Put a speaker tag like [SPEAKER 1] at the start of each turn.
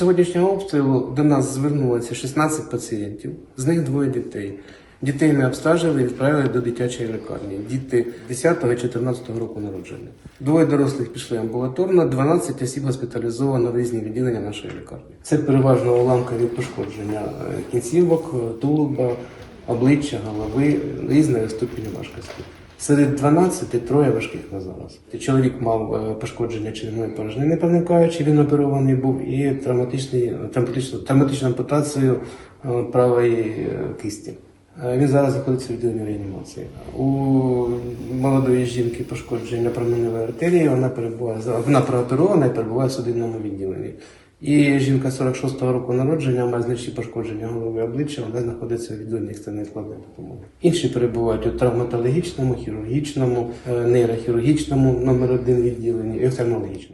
[SPEAKER 1] сьогоднішнього обстрілу до нас звернулося 16 пацієнтів, з них двоє дітей. Дітей ми обстежили і відправили до дитячої лікарні. Діти 10-14 року народження. Двоє дорослих пішли амбулаторно, 12 осіб госпіталізовано в різні відділення нашої лікарні. Це переважно уламкові пошкодження е, кінцівок, е, тулуба, обличчя, голови різної ступені важкості. Серед 12 троє важких на зараз. Чоловік мав е, пошкодження черевної порожнини проникаючи, він оперований був і травматичний, травматичну, травматичну ампутацію е, правої е, кисті. Він зараз знаходиться в відділенні реанімації. У молодої жінки пошкодження променевої артерії, вона перебуває вона прооперована і перебуває в судинному відділенні. І жінка 46-го року народження має значні пошкодження голови обличчя, вона знаходиться в відділенні це складної допомоги. Інші перебувають у травматологічному, хірургічному, е, нейрохірургічному номер один відділенні і офтальмологічному.